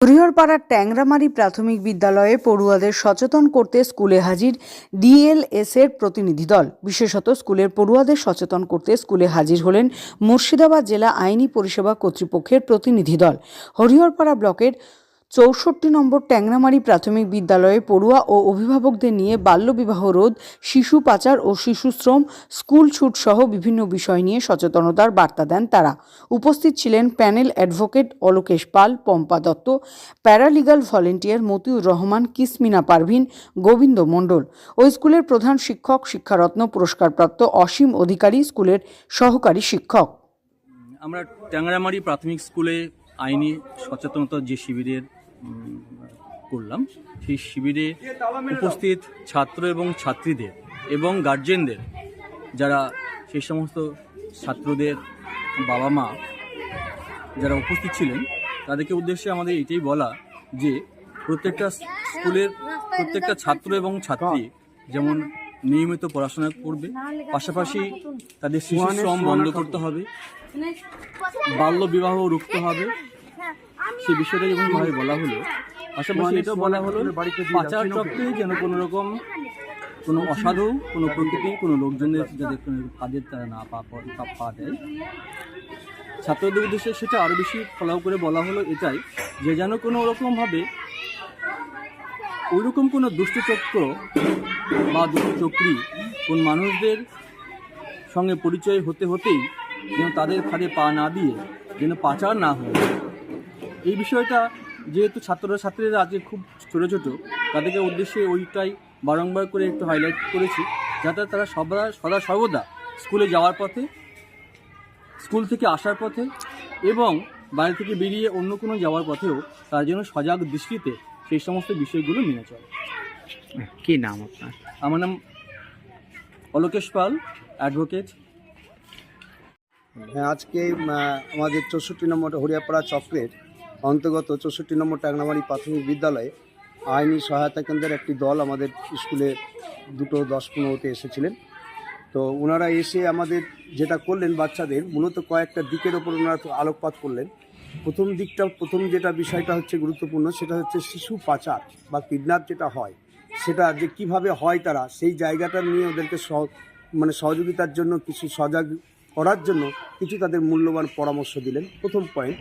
হরিহরপাড়ার ট্যাংরামারি প্রাথমিক বিদ্যালয়ে পড়ুয়াদের সচেতন করতে স্কুলে হাজির ডিএলএস এর প্রতিনিধি দল। বিশেষত স্কুলের পড়ুয়াদের সচেতন করতে স্কুলে হাজির হলেন মুর্শিদাবাদ জেলা আইনি পরিষেবা কর্তৃপক্ষের প্রতিনিধি দল। হরিহরপাড়া ব্লকের চৌষট্টি নম্বর ট্যাংরামারি প্রাথমিক বিদ্যালয়ে পড়ুয়া ও অভিভাবকদের নিয়ে বাল্যবিবাহ রোধ, শিশু পাচার ও শিশু শ্রম, স্কুল ছুট সহ বিভিন্ন বিষয় নিয়ে সচেতনতার বার্তা দেন তারা। উপস্থিত ছিলেন panel advocate Alokesh Pal, Pampa Dutta, paralegal volunteer Motiur Rahman, Kismina Parvin, Gobinda Mondal. ওই স্কুলের প্রধান শিক্ষক, শিক্ষারত্ন, পুরস্কারপ্রাপ্ত অসীম অধিকারী স্কুলের সহকারী শিক্ষক। আমরা ট্যাংরামারি প্রাথমিক স্কুলে আইনি সচেতনতা যে শিবিরের করলাম। সেই শিবিরে উপস্থিত ছাত্র এবং ছাত্রীদের এবং গার্জেনদের যারা সেই সমস্ত ছাত্রদের বাবা মা যারা উপস্থিত ছিলেন, তাদেরকে উদ্দেশ্যে আমাদের এটাই বলা যে প্রত্যেকটা স্কুলের প্রত্যেকটা ছাত্র এবং ছাত্রী যেমন নিয়মিত পড়াশোনা করবে, পাশাপাশি তাদের শিশু শ্রম বন্ধ করতে হবে বাল্য বিবাহ রুখতে হবে সেই বিষয়টা যেমনভাবে বলা হলো পাশাপাশি এটাও বলা হলো পাচার চক্রে যেন কোনো রকম কোনো অসাধু কোনো প্রকৃতি কোনো লোকজনের যাতে কোনো কাজের তারা না পা পা- দেয়। ছাত্রদের উদ্দেশ্যে সেটা আরও বেশি ফলাও করে বলা হলো এটাই যে যেন কোনো রকমভাবে ওইরকম কোনো দুষ্টচক্র বা দুষ্টচক্রী কোন মানুষদের সঙ্গে পরিচয় হতে হতেই যেন তাদের ফাঁদে পা না দিয়ে যেন পাচার না হয়। এই বিষয়টা যেহেতু ছাত্ররা ছাত্রীরা আজকে খুব ছোটো ছোটো তাদেরকে উদ্দেশ্যে ওইটাই বারংবার করে একটু হাইলাইট করেছি যাতে তারা সবরা সদা সর্বদা স্কুলে যাওয়ার পথে স্কুল থেকে আসার পথে এবং বাড়ি থেকে বেরিয়ে অন্য কোনো যাওয়ার পথেও তার জন্য সজাগ দৃষ্টিতে সেই সমস্ত বিষয়গুলো মেনে চলে। কি নাম আপনার? আমার নাম অলোকেশ পাল অ্যাডভোকেট হ্যাঁ আজকে আমাদের চৌষট্টি নম্বর হরিয়াপাড়া চক্রের অন্তর্গত চৌষট্টি নম্বর টাংনামারি প্রাথমিক বিদ্যালয়ে আইনি সহায়তা কেন্দ্রের একটি দল আমাদের স্কুলে দুটো দশ পনেরোতে এসেছিলেন। তো ওনারা এসে আমাদের যেটা করলেন বাচ্চাদের, মূলত কয়েকটা দিকের ওপর ওনারা আলোকপাত করলেন। প্রথম দিকটা, প্রথম যেটা বিষয়টা হচ্ছে গুরুত্বপূর্ণ, সেটা হচ্ছে শিশু পাচার বা কিডন্যাপ যেটা হয়, সেটা যে কীভাবে হয় তারা, সেই জায়গাটা নিয়ে ওদেরকে মানে সহযোগিতার জন্য, কিছু সজাগ করার জন্য কিছু তাদের মূল্যবান পরামর্শ দিলেন। প্রথম পয়েন্ট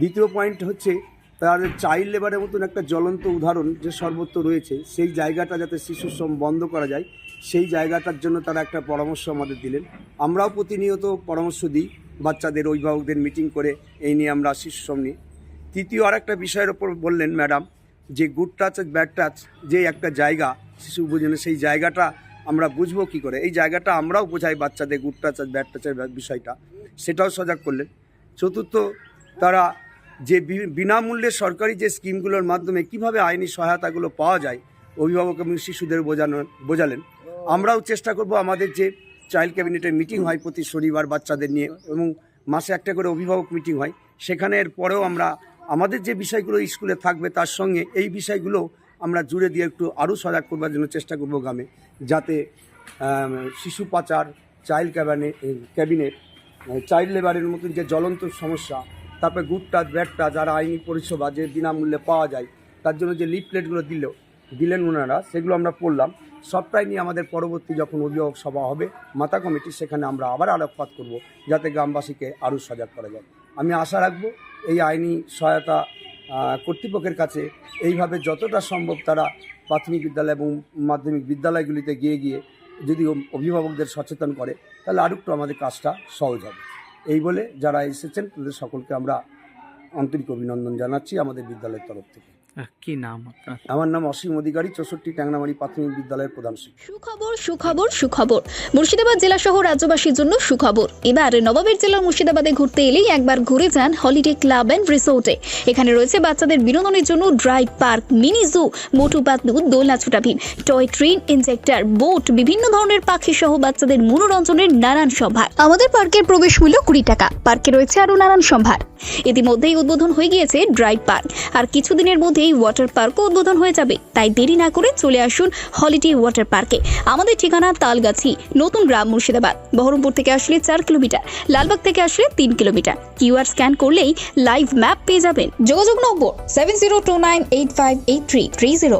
দ্বিতীয় পয়েন্ট হচ্ছে তার চাইল্ড লেবারের মতন একটা জ্বলন্ত উদাহরণ যে সর্বত্র রয়েছে, সেই জায়গাটা যাতে শিশু শ্রম বন্ধ করা যায়, সেই জায়গাটার জন্য তারা একটা পরামর্শ আমাদের দিলেন। আমরাও প্রতিনিয়ত পরামর্শ দিই বাচ্চাদের, অভিভাবকদের মিটিং করে, এই নিয়ে আমরা শিশু শ্রম তৃতীয় আর একটা বিষয়ের ওপর বললেন ম্যাডাম যে গুড টাচ আর ব্যাড টাচ যে একটা জায়গা, শিশু বুঝনে সেই জায়গাটা আমরা বুঝব কি করে? এই জায়গাটা আমরাও বোঝাই বাচ্চাদের গুড টাচ আর ব্যাড টাচের বিষয়টা। সেটাও সজাগ করলেন। চতুর্থ তারা যে বিনামূল্যে সরকারি যে স্কিমগুলোর মাধ্যমে কীভাবে আইনি সহায়তাগুলো পাওয়া যায়, অভিভাবক এবং শিশুদের বোঝানো বোঝালেন। আমরাও চেষ্টা করব আমাদের যে চাইল্ড ক্যাবিনেটের মিটিং হয় প্রতি শনিবার বাচ্চাদের নিয়ে এবং মাসে একটা করে অভিভাবক মিটিং হয়। সেখানে পরেও আমরা, আমাদের যে বিষয়গুলো স্কুলে থাকবে তার সঙ্গে এই বিষয়গুলো আমরা জুড়ে দিয়ে একটু আরও সজাগ করবার জন্য চেষ্টা করব গ্রামে, যাতে শিশু পাচার, চাইল্ড ক্যাবিনেট ক্যাবিনেট, চাইল্ড লেবারের মতন যে জ্বলন্ত সমস্যা তারপরে গুড টাচ ব্যাড টাচ আর আইনি পরিষেবা যে বিনামূল্যে পাওয়া যায়, তার জন্য যে লিফলেটগুলো দিল, দিলেন ওনারা, সেগুলো আমরা পড়লাম। সবটাই নিয়ে আমাদের পরবর্তী যখন অভিভাবক সভা হবে মাতা কমিটি সেখানে আমরা আবার আলোকপাত করব, যাতে গ্রামবাসীকে আরও সজাগ করা যায়। আমি আশা রাখব এই আইনি সহায়তা কর্তৃপক্ষের কাছে এইভাবে যতটা সম্ভব তারা প্রাথমিক বিদ্যালয় এবং মাধ্যমিক বিদ্যালয়গুলিতে গিয়ে গিয়ে যদি অভিভাবকদের সচেতন করে, তাহলে আরেকটু আমাদের কাজটা সহজ হবে। এই বলে যারা এসেছেন তাদের সকলকে আমরা আন্তরিক অভিনন্দন জানাচ্ছি আমাদের বিদ্যালয়ের তরফ থেকে। কি নাম আপনার? আমার নাম অসীম অধিকারী চৌষট্টি ট্যাংনামারি প্রাথমিক বিদ্যালয়ের প্রধান শিক্ষক। সুখবর সুখবর সুখবর। মুর্শিদাবাদ জেলা সহ রাজ্যবাসীর জন্য সুখবর। এবার নবাবের জেলা মুর্শিদাবাদে ঘুরতে এলেই একবার ঘুরে যান হলিডে ক্লাব অ্যান্ড রিসোর্টে। এখানে রয়েছে বাচ্চাদের বিনোদনের জন্য drive park mini zoo Motu Patlu দোলনা Chhota Bheem toy train injector boat বিভিন্ন ধরনের পাখি সহ বাচ্চাদের মনোরঞ্জনের নানান সম্ভার। আমাদের পার্কের প্রবেশ মূল্য কুড়ি টাকা। পার্কে রয়েছে আরও নানান সম্ভার। ইতিমধ্যেই উদ্বোধন হয়ে গিয়েছে ড্রাইভ পার্ক। আর কিছুদিনের মধ্যেই ওয়াটার পার্কও উদ্বোধন হয়ে যাবে। তাই দেরি না করে চলে আসুন হলিডে ওয়াটার পার্কে আমাদের ঠিকানা তালগাছি, নতুন গ্রাম মুর্শিদাবাদ। বহরমপুর থেকে আসলে চার কিলোমিটার, লালবাগ থেকে আসলে তিন কিলোমিটার। কিউআর স্ক্যান করলেই লাইভ ম্যাপ পেয়ে যাবেন। যোগাযোগ নম্বর seven zero two nine eight five eight three three zero